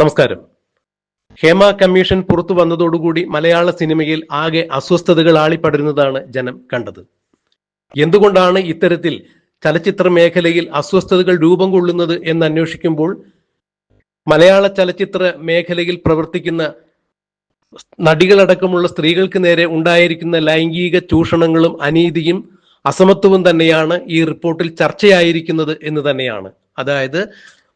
നമസ്കാരം. ഹേമ കമ്മീഷൻ പുറത്തു വന്നതോടുകൂടി മലയാള സിനിമയിൽ ആകെ അസ്വസ്ഥതകൾ ആളിപ്പടരുന്നതാണ് ജനം കണ്ടത്. എന്തുകൊണ്ടാണ് ഇത്തരത്തിൽ ചലച്ചിത്ര മേഖലയിൽ അസ്വസ്ഥതകൾ രൂപം കൊള്ളുന്നത് എന്ന് അന്വേഷിക്കുമ്പോൾ മലയാള ചലച്ചിത്ര മേഖലയിൽ പ്രവർത്തിക്കുന്ന നടികളടക്കമുള്ള സ്ത്രീകൾക്ക് നേരെ ഉണ്ടായിരിക്കുന്ന ലൈംഗിക ചൂഷണങ്ങളും അനീതിയും അസമത്വവും തന്നെയാണ് ഈ റിപ്പോർട്ടിൽ ചർച്ചയായിരിക്കുന്നത് എന്ന് തന്നെയാണ്. അതായത്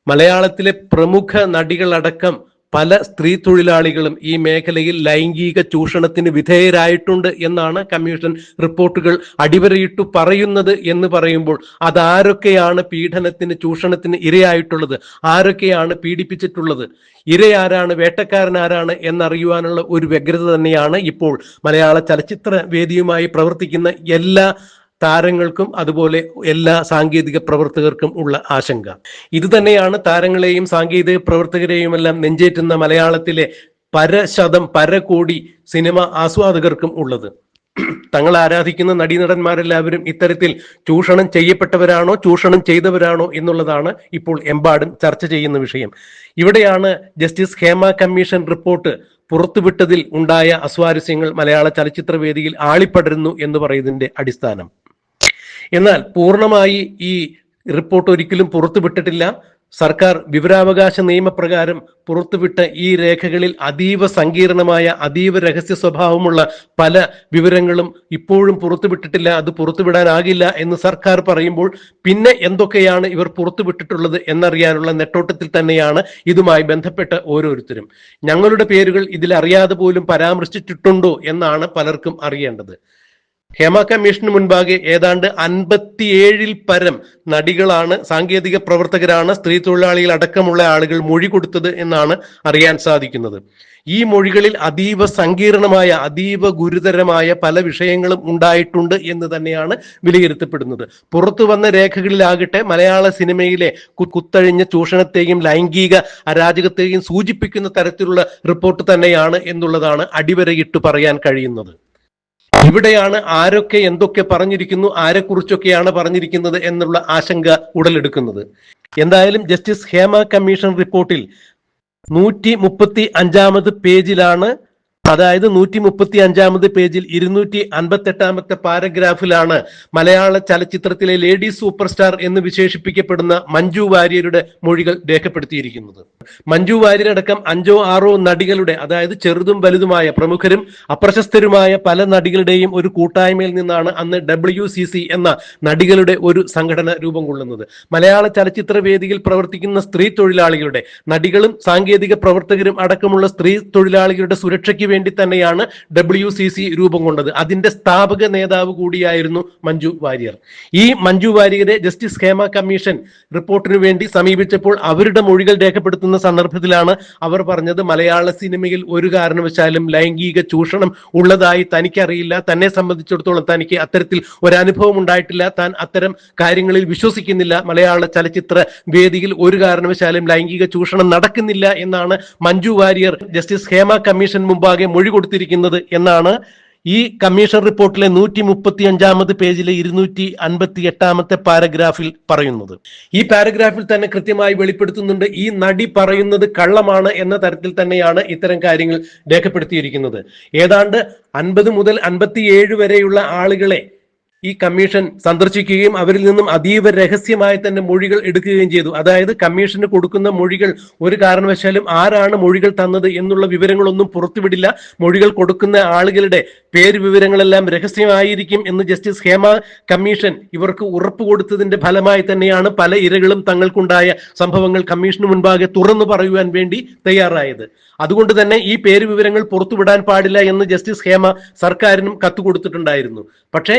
മലയാളത്തിലെ പ്രമുഖ നടികളടക്കം പല സ്ത്രീ തൊഴിലാളികളും ഈ മേഖലയിൽ ലൈംഗിക ചൂഷണത്തിന് വിധേയരായിട്ടുണ്ട് എന്നാണ് കമ്മീഷൻ റിപ്പോർട്ടുകൾ അടിവരയിട്ടു പറയുന്നത് എന്ന് പറയുമ്പോൾ അതാരൊക്കെയാണ് പീഡനത്തിന് ചൂഷണത്തിന് ഇരയായിട്ടുള്ളത്? ആരൊക്കെയാണ് പീഡിപ്പിച്ചിട്ടുള്ളത്? ഇരയാരാണ് വേട്ടക്കാരൻ ആരാണ് എന്നറിയുവാനുള്ള ഒരു വ്യഗ്രത തന്നെയാണ് ഇപ്പോൾ മലയാള ചലച്ചിത്ര വേദിയുമായി പ്രവർത്തിക്കുന്ന എല്ലാ താരങ്ങൾക്കും അതുപോലെ എല്ലാ സാങ്കേതിക പ്രവർത്തകർക്കും ഉള്ള ആശങ്ക. ഇത് തന്നെയാണ് താരങ്ങളെയും സാങ്കേതിക പ്രവർത്തകരെയും എല്ലാം നെഞ്ചേറ്റുന്ന മലയാളത്തിലെ പരശതം പരകോടി സിനിമ ആസ്വാദകർക്കും ഉള്ളത്. തങ്ങൾ ആരാധിക്കുന്ന നടീനടന്മാരെല്ലാവരും ഇത്തരത്തിൽ ചൂഷണം ചെയ്യപ്പെട്ടവരാണോ ചൂഷണം ചെയ്തവരാണോ എന്നുള്ളതാണ് ഇപ്പോൾ എമ്പാടും ചർച്ച ചെയ്യുന്ന വിഷയം. ഇവിടെയാണ് ജസ്റ്റിസ് ഹേമ കമ്മീഷൻ റിപ്പോർട്ട് പുറത്തുവിട്ടതിൽ ഉണ്ടായ അസ്വാരസ്യങ്ങൾ മലയാള ചലച്ചിത്ര വേദിയിൽ ആളിപ്പടരുന്നു എന്ന് പറയുന്നതിന്റെ അടിസ്ഥാനം. എന്നാൽ പൂർണമായി ഈ റിപ്പോർട്ട് ഒരിക്കലും പുറത്തുവിട്ടിട്ടില്ല സർക്കാർ വിവരാവകാശ നിയമപ്രകാരം പുറത്തുവിട്ട ഈ രേഖകളിൽ അതീവ സങ്കീർണമായ അതീവ രഹസ്യ സ്വഭാവമുള്ള പല വിവരങ്ങളും ഇപ്പോഴും പുറത്തുവിട്ടിട്ടില്ല. അത് പുറത്തുവിടാനാകില്ല എന്ന് സർക്കാർ പറയുമ്പോൾ പിന്നെ എന്തൊക്കെയാണ് ഇവർ പുറത്തുവിട്ടിട്ടുള്ളത് എന്നറിയാനുള്ള നെട്ടോട്ടത്തിൽ തന്നെയാണ് ഇതുമായി ബന്ധപ്പെട്ട ഓരോരുത്തരും. ഞങ്ങളുടെ പേരുകൾ ഇതിൽ അറിയാതെ പോലും പരാമർശിച്ചിട്ടുണ്ടോ എന്നാണ് പലർക്കും അറിയേണ്ടത്. ഹേമ കമ്മീഷന് മുൻപാകെ ഏതാണ്ട് അൻപത്തിയേഴിൽ പരം നടികളാണ് സാങ്കേതിക പ്രവർത്തകരാണ് സ്ത്രീ തൊഴിലാളികൾ അടക്കമുള്ള ആളുകൾ മൊഴി കൊടുത്തത് എന്നാണ് അറിയാൻ സാധിക്കുന്നത്. ഈ മൊഴികളിൽ അതീവ സങ്കീർണമായ അതീവ ഗുരുതരമായ പല വിഷയങ്ങളും ഉണ്ടായിട്ടുണ്ട് എന്ന് തന്നെയാണ് വിലയിരുത്തപ്പെടുന്നത്. പുറത്തു വന്ന രേഖകളിലാകട്ടെ മലയാള സിനിമയിലെ കുത്തഴിഞ്ഞ ചൂഷണത്തെയും ലൈംഗിക അരാജകത്തെയും സൂചിപ്പിക്കുന്ന തരത്തിലുള്ള റിപ്പോർട്ട് തന്നെയാണ് എന്നുള്ളതാണ് അടിവരയിട്ട് പറയാൻ കഴിയുന്നത്. ഇവിടെയാണ് ആരൊക്കെ എന്തൊക്കെ പറഞ്ഞിരിക്കുന്നു ആരെക്കുറിച്ചൊക്കെയാണ് പറഞ്ഞിരിക്കുന്നത് എന്നുള്ള ആശങ്ക ഉടലെടുക്കുന്നത്. എന്തായാലും ജസ്റ്റിസ് ഹേമ കമ്മീഷൻ റിപ്പോർട്ടിൽ നൂറ്റി മുപ്പത്തി അഞ്ചാമത് പേജിലാണ് അതായത് നൂറ്റി മുപ്പത്തി അഞ്ചാമത് പേജിൽ ഇരുന്നൂറ്റി അൻപത്തി എട്ടാമത്തെ പാരഗ്രാഫിലാണ് മലയാള ചലച്ചിത്രത്തിലെ ലേഡി സൂപ്പർ സ്റ്റാർ എന്ന് വിശേഷിപ്പിക്കപ്പെടുന്ന മഞ്ജു വാര്യരുടെ മൊഴികൾ രേഖപ്പെടുത്തിയിരിക്കുന്നത്. മഞ്ജു വാര്യരടക്കം അഞ്ചോ ആറോ നടികളുടെ അതായത് ചെറുതും വലുതുമായ പ്രമുഖരും അപ്രശസ്തരുമായ പല നടികളുടെയും ഒരു കൂട്ടായ്മയിൽ നിന്നാണ് അന്ന് ഡബ്ല്യു എന്ന നടികളുടെ ഒരു സംഘടന രൂപം കൊള്ളുന്നത്. മലയാള ചലച്ചിത്ര വേദിയിൽ പ്രവർത്തിക്കുന്ന സ്ത്രീ തൊഴിലാളികളുടെ നടികളും സാങ്കേതിക പ്രവർത്തകരും അടക്കമുള്ള സ്ത്രീ തൊഴിലാളികളുടെ സുരക്ഷയ്ക്ക് വേണ്ടി തന്നെയാണ് ഡബ്ല്യു സി സി രൂപം കൊണ്ടത്. അതിന്റെ സ്ഥാപക നേതാവ് കൂടിയായിരുന്നു മഞ്ജു വാര്യർ. ഈ മഞ്ജു വാര്യരെ ജസ്റ്റിസ് ഹേമ കമ്മീഷൻ റിപ്പോർട്ടിനു വേണ്ടി സമീപിച്ചപ്പോൾ അവരുടെ മൊഴികൾ രേഖപ്പെടുത്തുന്ന സന്ദർഭത്തിലാണ് അവർ പറഞ്ഞത് മലയാള സിനിമയിൽ ഒരു കാരണവശാലും ലൈംഗിക ചൂഷണം ഉള്ളതായി തനിക്കറിയില്ല. തന്നെ സംബന്ധിച്ചിടത്തോളം തനിക്ക് അത്തരത്തിൽ ഒരു അനുഭവം ഉണ്ടായിട്ടില്ല. താൻ അത്തരം കാര്യങ്ങളിൽ വിശ്വസിക്കുന്നില്ല. മലയാള ചലച്ചിത്ര വേദിയിൽ ഒരു കാരണവശാലും ലൈംഗിക ചൂഷണം നടക്കുന്നില്ല എന്നാണ് മഞ്ജു വാര്യർ ജസ്റ്റിസ് ഹേമ കമ്മീഷൻ മുമ്പാകെ മൊഴി കൊടുത്തിരിക്കുന്നത് എന്നാണ് ഈ കമ്മീഷൻ റിപ്പോർട്ടിലെ നൂറ്റി മുപ്പത്തി അഞ്ചാമത് പേജിലെ ഇരുന്നൂറ്റി അൻപത്തി എട്ടാമത്തെ പാരഗ്രാഫിൽ പറയുന്നത്. ഈ പാരഗ്രാഫിൽ തന്നെ കൃത്യമായി വെളിപ്പെടുത്തുന്നുണ്ട് ഈ നടി പറയുന്നത് കള്ളമാണ് എന്ന തരത്തിൽ തന്നെയാണ് ഇത്തരം കാര്യങ്ങൾ രേഖപ്പെടുത്തിയിരിക്കുന്നത്. ഏതാണ്ട് അൻപത് മുതൽ അൻപത്തിയേഴ് വരെയുള്ള ആളുകളെ ഈ കമ്മീഷൻ സന്ദർശിക്കുകയും അവരിൽ നിന്നും അതീവ രഹസ്യമായി തന്നെ മൊഴികൾ എടുക്കുകയും ചെയ്തു. അതായത് കമ്മീഷന് കൊടുക്കുന്ന മൊഴികൾ ഒരു കാരണവശാലും ആരാണ് മൊഴികൾ തന്നത് എന്നുള്ള വിവരങ്ങളൊന്നും പുറത്തുവിടില്ല. മൊഴികൾ കൊടുക്കുന്ന ആളുകളുടെ പേര് വിവരങ്ങളെല്ലാം രഹസ്യമായിരിക്കും എന്ന് ജസ്റ്റിസ് ഹേമ കമ്മീഷൻ ഇവർക്ക് ഉറപ്പ് കൊടുത്തതിന്റെ ഫലമായി തന്നെയാണ് പല ഇരകളും തങ്ങൾക്കുണ്ടായ സംഭവങ്ങൾ കമ്മീഷന് മുൻപാകെ തുറന്നു പറയുവാൻ വേണ്ടി തയ്യാറായത്. അതുകൊണ്ട് തന്നെ ഈ പേര് വിവരങ്ങൾ പുറത്തുവിടാൻ പാടില്ല എന്ന് ജസ്റ്റിസ് ഹേമ സർക്കാരിനും കത്ത് കൊടുത്തിട്ടുണ്ടായിരുന്നു. പക്ഷേ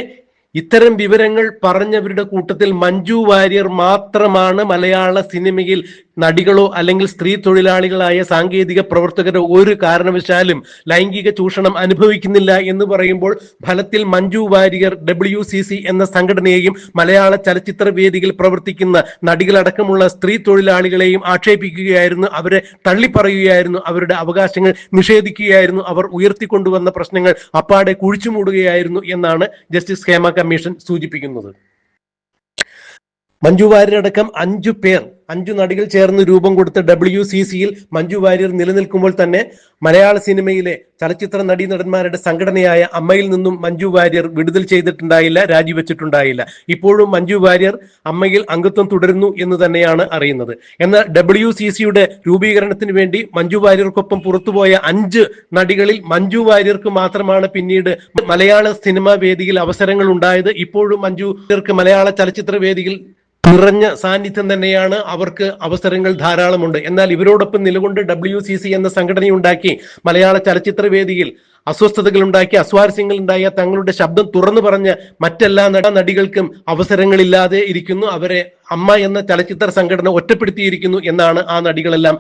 ഇത്തരം വിവരങ്ങൾ പറഞ്ഞവരുടെ കൂട്ടത്തിൽ മഞ്ജു വാര്യർ മാത്രമാണ് മലയാള സിനിമയിൽ നടികളോ അല്ലെങ്കിൽ സ്ത്രീ തൊഴിലാളികളായ സാങ്കേതിക പ്രവർത്തകരോ ഒരു കാരണവശാലും ലൈംഗിക ചൂഷണം അനുഭവിക്കുന്നില്ല എന്ന് പറയുമ്പോൾ ഫലത്തിൽ Manju Warrier W C C എന്ന സംഘടനയെയും മലയാള ചലച്ചിത്ര വേദിയിൽ പ്രവർത്തിക്കുന്ന നടികളടക്കമുള്ള സ്ത്രീ തൊഴിലാളികളെയും ആക്ഷേപിക്കുകയായിരുന്നു. അവരെ തള്ളിപ്പറയുകയായിരുന്നു. അവരുടെ അവകാശങ്ങൾ നിഷേധിക്കുകയായിരുന്നു. അവർ ഉയർത്തിക്കൊണ്ടുവന്ന പ്രശ്നങ്ങൾ അപ്പാടെ കുഴിച്ചുമൂടുകയായിരുന്നു എന്നാണ് ജസ്റ്റിസ് ഹേമ കമ്മീഷൻ സൂചിപ്പിക്കുന്നത്. മഞ്ജു വാര്യരടക്കം അഞ്ചു പേർ അഞ്ചു നടികൾ ചേർന്ന് രൂപം കൊടുത്ത ഡബ്ല്യു സി സിയിൽ മഞ്ജു വാര്യർ നിലനിൽക്കുമ്പോൾ തന്നെ മലയാള സിനിമയിലെ ചലച്ചിത്ര നടീനടന്മാരുടെ സംഘടനയായ അമ്മയിൽ നിന്നും മഞ്ജു വാര്യർ വിടുതൽ ചെയ്തിട്ടുണ്ടായില്ല രാജിവെച്ചിട്ടുണ്ടായില്ല. ഇപ്പോഴും മഞ്ജു വാര്യർ അമ്മയിൽ അംഗത്വം തുടരുന്നു എന്ന് തന്നെയാണ് അറിയുന്നത്. എന്നാൽ ഡബ്ല്യു സി സിയുടെ രൂപീകരണത്തിന് വേണ്ടി മഞ്ജു വാര്യർക്കൊപ്പം പുറത്തുപോയ അഞ്ച് നടികളിൽ മഞ്ജു വാര്യർക്ക് മാത്രമാണ് പിന്നീട് മലയാള സിനിമാ വേദിയിൽ അവസരങ്ങൾ ഉണ്ടായത്. ഇപ്പോഴും മഞ്ജു വാര്യർക്ക് മലയാള ചലച്ചിത്ര വേദിയിൽ നിറഞ്ഞ സാന്നിധ്യം തന്നെയാണ് അവർക്ക് അവസരങ്ങൾ ധാരാളമുണ്ട്. എന്നാൽ ഇവരോടൊപ്പം നിലകൊണ്ട് ഡബ്ല്യു സി സി എന്ന സംഘടനയുണ്ടാക്കി മലയാള ചലച്ചിത്ര വേദിയിൽ അസ്വസ്ഥതകൾ ഉണ്ടാക്കി അസ്വാരസ്യങ്ങൾ ഉണ്ടായ തങ്ങളുടെ ശബ്ദം തുറന്നു പറഞ്ഞ് മറ്റെല്ലാ നട നടികൾക്കും അവസരങ്ങളില്ലാതെ ഇരിക്കുന്നു. അവരെ അമ്മ എന്ന ചലച്ചിത്ര സംഘടന ഒറ്റപ്പെടുത്തിയിരിക്കുന്നു എന്നാണ് ആ നടികളെല്ലാം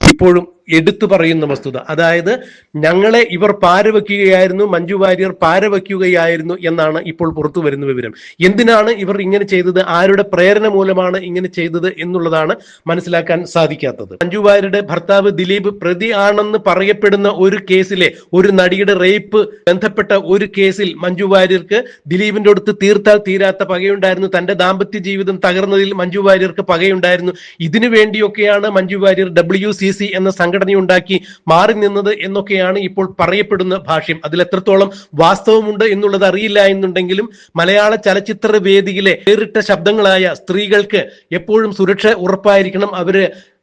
ഇപ്പോഴും എടുത്തു പറയുന്ന വസ്തുത. അതായത് ഞങ്ങളെ ഇവർ പാരവയ്ക്കുകയായിരുന്നു മഞ്ജു വാര്യർ പാരവയ്ക്കുകയായിരുന്നു എന്നാണ് ഇപ്പോൾ പുറത്തു വരുന്ന വിവരം. എന്തിനാണ് ഇവർ ഇങ്ങനെ ചെയ്തത്? ആരുടെ പ്രേരണ മൂലമാണ് ഇങ്ങനെ ചെയ്തത് എന്നുള്ളതാണ് മനസ്സിലാക്കാൻ സാധിക്കാത്തത്. മഞ്ജു വാര്യരുടെ ഭർത്താവ് ദിലീപ് പ്രതി ആണെന്ന് പറയപ്പെടുന്ന ഒരു കേസിലെ ഒരു നടിയുടെ റേപ്പ് ബന്ധപ്പെട്ട ഒരു കേസിൽ മഞ്ജു വാര്യർക്ക് ദിലീപിന്റെ അടുത്ത് തീർത്താൽ തീരാത്ത പകയുണ്ടായിരുന്നു. തന്റെ ദാമ്പത്യ ജീവിതം തകർന്നതിൽ മഞ്ജു വാര്യർക്ക് പകയുണ്ടായിരുന്നു. ഇതിനു വേണ്ടിയൊക്കെയാണ് മഞ്ജു വാര്യർ ഡബ്ല്യു എന്ന സി സംഘടനയുണ്ടാക്കി മാറി നിന്നത് എന്നൊക്കെയാണ് ഇപ്പോൾ പറയപ്പെടുന്ന ഭാഷ്യം. അതിൽ എത്രത്തോളം വാസ്തവമുണ്ട് എന്നുള്ളത് അറിയില്ല എന്നുണ്ടെങ്കിലും മലയാള ചലച്ചിത്ര വേദിയിലെ വേറിട്ട ശബ്ദങ്ങളായ സ്ത്രീകൾക്ക് എപ്പോഴും സുരക്ഷ ഉറപ്പായിരിക്കണം. അവർ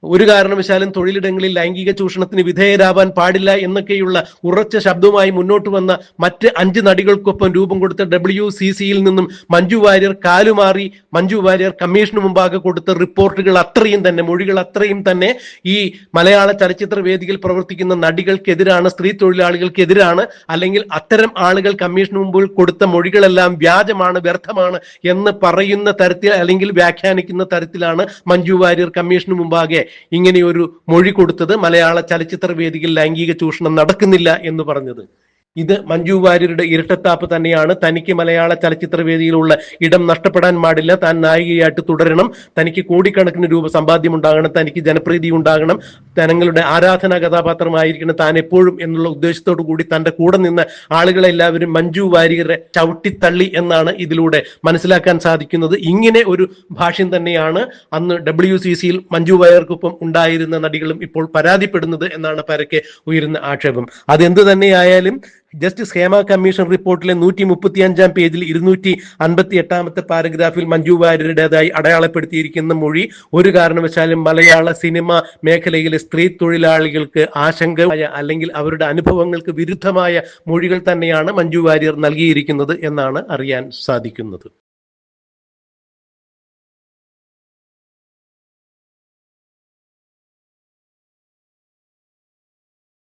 ഒരു കാരണവശാലും തൊഴിലിടങ്ങളിൽ ലൈംഗിക ചൂഷണത്തിന് വിധേയരാവാൻ പാടില്ല എന്നൊക്കെയുള്ള ഉറച്ച ശബ്ദവുമായി മുന്നോട്ട് വന്ന മറ്റ് അഞ്ച് നടികൾക്കൊപ്പം രൂപം കൊടുത്ത ഡബ്ല്യു സി സിയിൽ നിന്നും മഞ്ജു വാര്യർ കാലുമാറി മഞ്ജു വാര്യർ കമ്മീഷന് മുമ്പാകെ കൊടുത്ത റിപ്പോർട്ടുകൾ അത്രയും തന്നെ മൊഴികൾ അത്രയും തന്നെ ഈ മലയാള ചലച്ചിത്ര വേദിയിൽ പ്രവർത്തിക്കുന്ന നടികൾക്കെതിരാണ് സ്ത്രീ തൊഴിലാളികൾക്കെതിരാണ് അല്ലെങ്കിൽ അത്തരം ആളുകൾ കമ്മീഷന് മുമ്പിൽ കൊടുത്ത മൊഴികളെല്ലാം വ്യാജമാണ് വ്യർത്ഥമാണ് എന്ന് പറയുന്ന തരത്തിൽ അല്ലെങ്കിൽ വ്യാഖ്യാനിക്കുന്ന തരത്തിലാണ് മഞ്ജു വാര്യർ കമ്മീഷന് മുമ്പാകെ ഇങ്ങനെ ഒരു മൊഴി കൊടുത്തത് മലയാള ചലച്ചിത്ര വേദിയിൽ ലൈംഗിക ചൂഷണം നടക്കുന്നില്ല എന്ന് പറഞ്ഞത്. ഇത് മഞ്ജു വാര്യരുടെ ഇരട്ടത്താപ്പ് തന്നെയാണ്. തനിക്ക് മലയാള ചലച്ചിത്ര വേദിയിലുള്ള ഇടം നഷ്ടപ്പെടാൻ പാടില്ല. താൻ നായികയായിട്ട് തുടരണം. തനിക്ക് കോടിക്കണക്കിന് രൂപ സമ്പാദ്യം ഉണ്ടാകണം. തനിക്ക് ജനപ്രീതി ഉണ്ടാകണം. തനങ്ങളുടെ ആരാധനാ കഥാപാത്രമായിരിക്കണം താൻ എപ്പോഴും എന്നുള്ള ഉദ്ദേശത്തോടു കൂടി തന്റെ കൂടെ നിന്ന് ആളുകളെല്ലാവരും മഞ്ജു വാര്യരെ ചവിട്ടിത്തള്ളി എന്നാണ് ഇതിലൂടെ മനസ്സിലാക്കാൻ സാധിക്കുന്നത്. ഇങ്ങനെ ഒരു ഭാഷ്യം തന്നെയാണ് അന്ന് ഡബ്ല്യു സി സിയിൽ മഞ്ജു വാര്യർക്കൊപ്പം ഉണ്ടായിരുന്ന നടികളും ഇപ്പോൾ പരാതിപ്പെടുന്നത് എന്നാണ് പരക്കെ ഉയരുന്ന ആക്ഷേപം. അതെന്ത് തന്നെയായാലും ജസ്റ്റിസ് ഹേമ കമ്മീഷൻ റിപ്പോർട്ടിലെ നൂറ്റി മുപ്പത്തി അഞ്ചാം പേജിൽ ഇരുന്നൂറ്റി അൻപത്തി എട്ടാമത്തെ പാരഗ്രാഫിൽ മഞ്ജു വാര്യരുടേതായി അടയാളപ്പെടുത്തിയിരിക്കുന്ന മൊഴി. ഒരു കാരണവശാലും മലയാള സിനിമ മേഖലയിലെ സ്ത്രീ തൊഴിലാളികൾക്ക് ആശങ്കമായ അല്ലെങ്കിൽ അവരുടെ അനുഭവങ്ങൾക്ക് വിരുദ്ധമായ മൊഴികൾ തന്നെയാണ് മഞ്ജു വാര്യർ നൽകിയിരിക്കുന്നത് എന്നാണ് അറിയാൻ സാധിക്കുന്നത്.